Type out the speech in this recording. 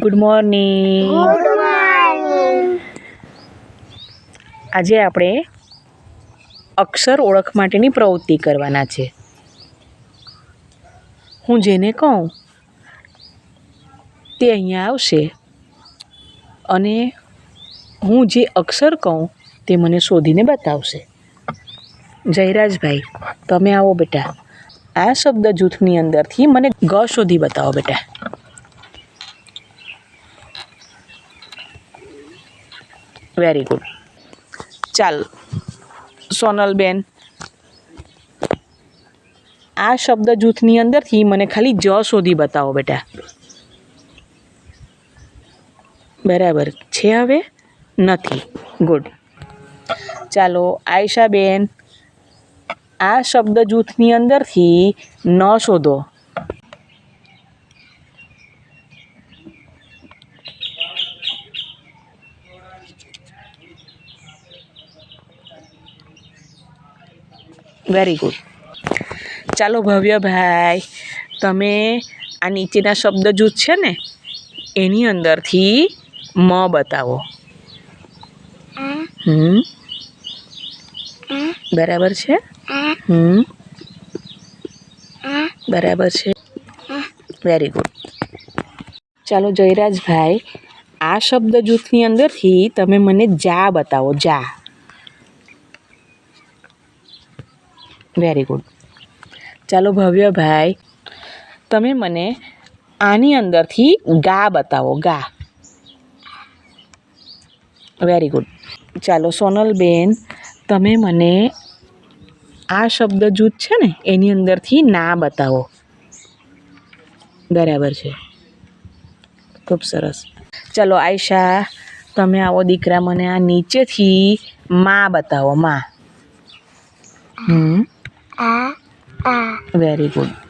Good morning આજે આપણે અક્ષર ઓળખ માટેની પ્રવૃત્તિ કરવાના છે. હું જેને કહું તે અહીંયા આવશે અને હું જે અક્ષર કહું તે મને શોધીને બતાવશે. જયરાજભાઈ તમે આવો બેટા. આ શબ્દ જૂથની અંદરથી મને ગ શોધી બતાવો બેટા. વેરી ગુડ ચાલ, સોનલબેન. આ શબ્દ જૂથની અંદરથી મને ખાલી જ શોધી બતાવો બેટા. બરાબર છે હવે? નથી. ગુડ ચાલો, આયશાબેન. આ શબ્દ જૂથની અંદરથી ન શોધો. વેરી ગુડ ચાલો ભવ્યભાઈ તમે આ નીચેના શબ્દ જૂથ છે ને એની અંદરથી મ બતાવો. હમ? બરાબર છે? હમ? બરાબર છે? વેરી ગુડ ચાલો જયરાજભાઈ આ શબ્દ જૂથની અંદરથી તમે મને જા બતાવો જા. વેરી ગુડ ચાલો ભવ્યભાઈ તમે મને આની અંદરથી ગા બતાવો, ગા. વેરી ગુડ ચાલો સોનલબેન તમે મને આ શબ્દ જૂથ છે ને, એની અંદરથી ના બતાવો. બરાબર છે. ખૂબ સરસ. ચાલો આયશા, તમે આવો દીકરા મને આ નીચેથી માં બતાવો, માં. હમ. Very good